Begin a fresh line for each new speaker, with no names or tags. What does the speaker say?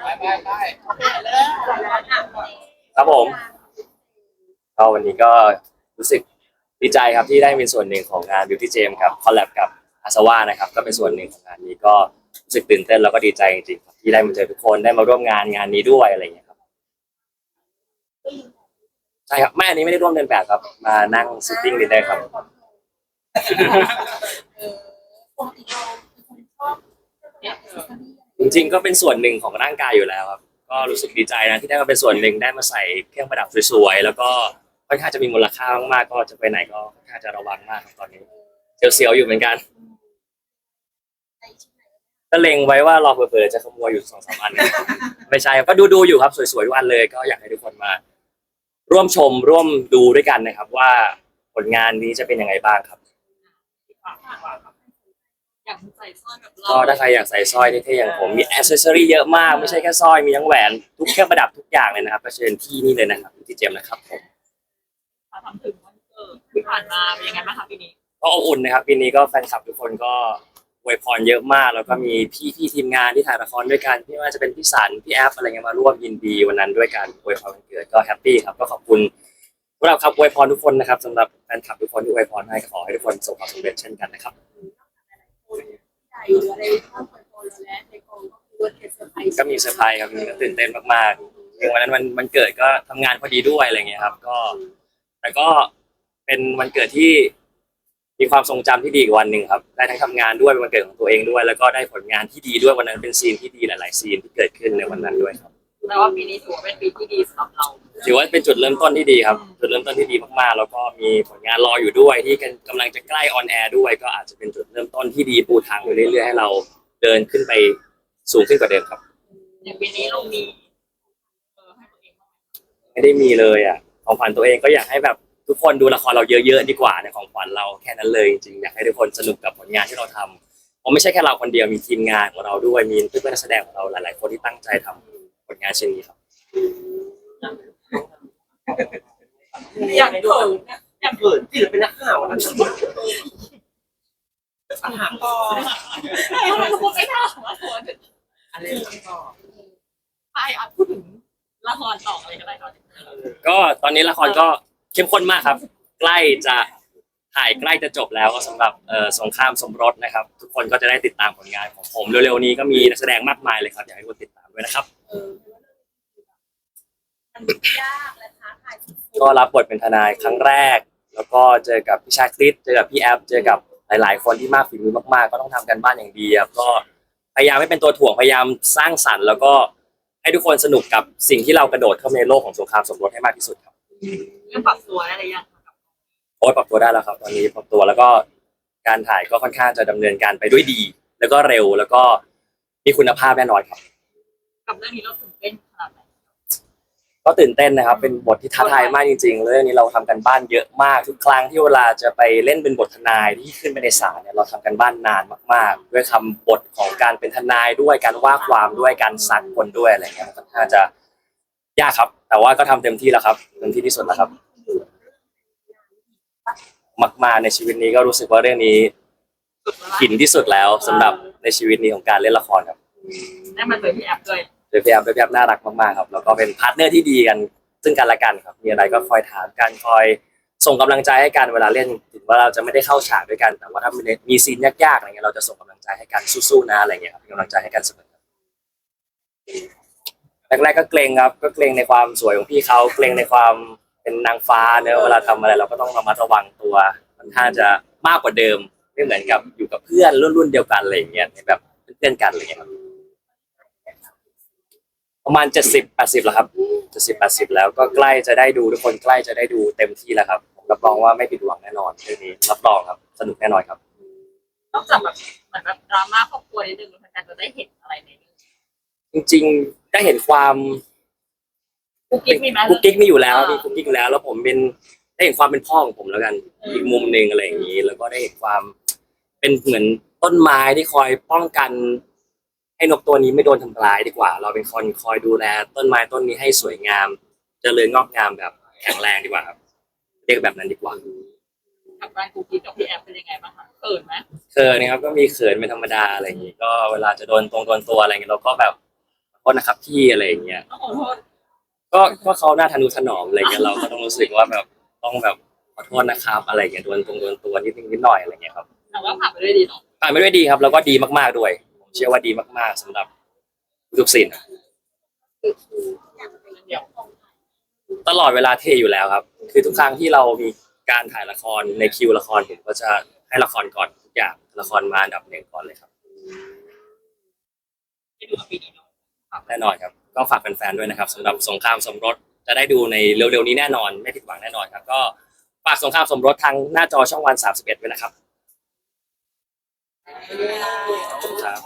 ไปไปไป
ครับผมก็วันนี้ก็รู้สึกดีใจครับที่ได้เป็นส่วนหนึ่งของงาน Beauty Jam ครับคอลแลบกับอาสวานะครับ ก็เป็นส่วนหนึ่งของงานนี้ก็รู้สึกตื่นเต้นแล้วก็ดีใจจริงๆครับที่ได้มาเจอทุกคนได้มาร่วมงานงานนี้ด้วยอะไรอย่างเงี้ยครับใช่ครับไม่อันนี้ไม่ได้ร่วมเดินแบบครับ มานั่งซิทติ้งดินได้ครับ
ปกติเราเป็นคนชอบเนี่ย
จริงๆก็เป็นส่วนหนึ่งของร่างกายอยู่แล้วครับ ก็รู้สึกดีใจนะที่ได้มาเป็นส่วนหนึ่งได้มาใส่เครื่องประดับสวยๆแล้วก็ค่อนข้างจะมีมูลค่ามากๆก็จะไปไหนก็ค่อนข้างจะระวังมากครับตอนนี้เสียวๆอยู่เหมือนกัน ก็เล็งไว้ว่ารอเผื่อๆจะขโมยอยู่สองสามอันไม่ใช่ครับก็ดูดูๆอยู่ครับสวยๆทุกอันเลยก็อยากให้ทุกคนมา ร่วมชมร่วมดูด้วยกันนะครับ ว่าผลงานนี้จะเป็นยังไงบ้างครับ
อยากใส่สร้อยแบบเรา
ก็ถ้าใครอยากใส่สร้อยเท่ๆอย่างผมมีอ c เซสซอรี่เยอะมากไม่ใช่แค่สร้อยมีทั้งแหวนทุกเครื่องประดับทุกอย่างเลยนะครับก็เชิญที่นี่เลยนะครับที่เจมส์นะครับผม
ทำถึงวันเกิดที่ผ่านมาเป็นยังไงบ้างคะปีนี้
ก็อบอุ่นนะครับปีนี้ก็แฟนคลับทุกคนก็อวยพรเยอะมาก แล้วก็มีพี่พี่ๆทีมงานที่ถ่ายละครด้วยกันไม่ว่าจะเป็นพี่สันพี่แอฟอะไรเงี้ยมาร่วมยินดีวันนั้นด้วยกันอวยพรวันเกิดก็แฮปปี้ครับก็ขอบคุณสำหรับคำอวยพรทุกคนนะครับสำหรับแฟนคลับทุกคนที่อวยพรให้ขอให้ทุกคนประสบความสำเร็จเช่นกันนะครับ
ใจ หรืออะไรชอบคนโตแล้วในกองก็คือวันเกิดเซอร์ไพรส์
ก็มีเซอร์ไพรส์ครับก็ตื่นเต้นมากๆถึงวันนั้นวันวันเกิดก็ทำงานพอดีด้วยอะไรเงี้ยครับ ก็แต่ก็เป็นวันเกิดที่ มีความทรงจำที่ดีอีกวันหนึ่งครับ ได้ทั้งทำงานด้วยเป็นวันเกิดของตัวเองด้วย แล้วก็ได้ผลงานที่ดีด้วยวันนั้นเป็นซีนที่ดีหลาย ๆ ซีนที่เกิดขึ้นในวันนั้นด้วยครับ
แต่ว่าปีนี้ถือว่าเป็นปีที่ดีสำหรับเรา
ถือว่าเป็นจุดเริ่มต้นที่ดีครับ จุดเริ่มต้นที่ดีมากๆ แล้วก็มีผลงานรออยู่ด้วยที่กำลังจะใกล้ออนแอร์ด้วย ก็อาจจะเป็นจุดเริ่มต้นที่ดีปูทางไปเรื่อยๆให้เราเดินขึ้นไปสูงขึ้นกว่าเดิมครับ
อย่างปีนี้เรามีเออให้ตัวเองบ้างไหม
ไม่ได้มีเลยอะของขวัญตัวเองก็อยากให้แบบทุกคนดูละครเราเยอะๆดีกว่าในของขวัญเราแค่นั้นเลยจริงๆอยากให้ทุกคนสนุกกับผลงานที่เราทำเพราะไม่ใช่แค่เราคนเดียวมีทีมงานของเราด้วยมีเพื่อนๆนักแสดงของเราหลายๆ คนที่ตั้งใจทำ ลงานชิ้นนี้ครับ
อยากเขินนะ
อยากเกิดที่เป็นนักข่าวนะปัญหาก็
ทำไมคุณไม่ถามว่าตัว
อะไรก็
ใช่อะพูดถึงละครต่ออะไรก็ได้ตอนนี้
ก็ตอนนี้ละครก็เข้มข้นมากครับ ใกล้จะถ่ายใกล้จะจบแล้วก็สำหรับเอ่อสงครามสมรสนะครับ ทุกคนก็จะได้ติดตามผลงานของผมเร็วๆนี้ก็มีนักแสดงมากมายเลยครับอยากให้ทุกคนติดตามด้วยนะครับ
เออ มันยากและท้าทายสุด
ก็รับบทเป็นทนายครั้งแรก แล้วก็เจอกับพี่ชาคริสเจอกับพี่แอฟเจอกับหลาย ๆ คนที่มากฝีมือมาก ๆ ก็ต้องทำกันบ้านอย่างดีครับก็พยายามไม่เป็นตัวถ่วงพยายามสร้างสรรค์ แล้วก็ให้ทุกคนสนุกกับสิ่งที่เรากระโดดเข้ามาในโลกของสงครามสมรสให้มากที่สุดครับ
เรื่องปรับตัวได้หรือยังคะกับ
โอ้ยปรับตัวได้แล้วครับ ตอนนี้ปรับตัวแล้วก็การถ่ายก็ค่อนข้างจะดำเนินการไปด้วยดี แล้วก็เร็วแล้วก็มีคุณภาพแน่นอนครับ
กับเรื่องนี้เราตื่นเต้นขนาดไหน
ก็ตื่นเต้นนะครับ เป็นบทที่ท้าทายมากจริงๆเรื่องนี้เราทำกันบ้านเยอะมาก ทุกครั้งที่เวลาจะไปเล่นเป็นบททนายที่ขึ้นไปในศาลเนี่ยเราทำกันบ้านนานมากๆ ด้วยคำบทของการเป็นทนายด้วยการว่าความด้วยการซักคนด้วยอะไรเงี้ยมันค่อนข้างจะยากครับ แต่ว่าก็ทำเต็มที่แล้วครับเต็มที่ที่สุดแล้วครับ มากๆในชีวิตนี้ก็รู้สึกว่าเรื่องนี้หินที่สุดแล้วสำหรับในชีวิตนี้ของการเล่นละครครับ
ได้มาเจอพี่แอฟเลย
โดยพยายามพยายามน่ารักมากๆครับแล้วก็เป็นพาร์ทเนอร์ที่ดีกัน ซึ่งกันและกันครับมีอะไรก็คอยถามกันคอยส่งกำลังใจให้กันเวลาเล่นถึงว่าเราจะไม่ได้เข้าฉากด้วยกัน แต่ว่าถ้ามีซีนยากๆอะไรเงี้ยเราจะส่งกำลังใจให้กันสู้ๆนะอะไรเงี้ยครับกำลังใจให้กันเสมอครับแรกๆก็เกรงครับก็เกรงในความสวยของพี่เขาเกรงในความเป็นนางฟ้าเนอะเวลาทำอะไรเราก็ต้องระมัดระวังตัวมันท่าจะมากกว่าเดิมไม่เหมือนกับอยู่กับเพื่อนรุ่นๆเดียวกันอะไรอย่างเงี้ยแบบเพื่อนกันอะไรเงี้ยครับ ประมาณเจ็ดสิบแปดสิบแล้วครับเจ็ดสิบแปดสิบแล้วก็ใกล้จะได้ดูทุกคนใกล้จะได้ดูเต็มที่แล้วครับผมรับรองว่าไม่ผิดหวังแน่นอนเรื่องนี้รับรองครับสนุกแน่นอนครับ
นอกจากแบบเหมือนแบบดราม่าครอบครัวนิดนึงแฟนๆจะได้เห็นอะไรในเรื่อง
จริงๆได้เห็นความ
กุ๊กกิ๊กมีไหม
กุ๊กกิ๊กมีอยู่แล้วมีกุ๊กกิ๊กอยู่แล้ว แล้วผมเป็นได้เห็นความเป็นพ่อของผมแล้วกัน
อืม
อีกมุมหนึ่งอะไรอย่างนี้ แล้วก็ได้เห็นความเป็นเหมือนต้นไม้ที่คอยป้องกัน ให้นกตัวนี้ไม่โดนทำร้ายดีกว่า เราเป็นคนคอยดูแล ต้นไม้ต้นนี้ให้สวยงามเจริญงอกงามแบบแข็งแรงดีกว่าครับเรียกแบบนั้นดีกว่า
กับการกุ๊กกิ๊กกับพี่แอฟเป็นยังไงบ้างคะเขินไหม
เขินนะครับก็มีเขินเป็นธรรมดาอะไรอย่างนี้ ก็เวลาจะโดนตรงโดนตัวอะไรอย่างนี้เราก็แบบโทษนะครับพี่อะไรอย่างเงี้ย
ขอโทษ
ก็ก็เขาหน้าทะนุถนอมอะไรเงี้ยเราก็ต้องรู้สึกว่าแบบต้องแบบขอโทษนะครับ อะไรเงี้ยโดนตรงโดนตัวนิดนิดนิดหน่อยอะไรเงี้ยครับ
แต่ว่าผ่านไปด้วยดีเนาะ
ผ่านไปด้วยดีครับ แล้วก็ดีมากๆด้วยผม เชื่อว่าดีมาก ๆสำหรับทุกสิ่งตลอดเวลาเทอยู่แล้วครับ คือทุกครั้งที่เรามีการถ่ายละครในคิวละครผมก็จะให้ละครก่อนทุกอย่างละครมาอันดับหนึ่งก่อนเลยครับ
ได้
แน่นอนครับก็ฝากแฟนๆด้วยนะครับสำหรับสงครามสมรสจะได้ดูในเร็วๆนี้แน่นอน ไม่ผิดหวังแน่นอนครับ ก็ฝากสงครามสมรสทางหน้าจอช่องวัน 31ด้วยนะครับ คุณครับ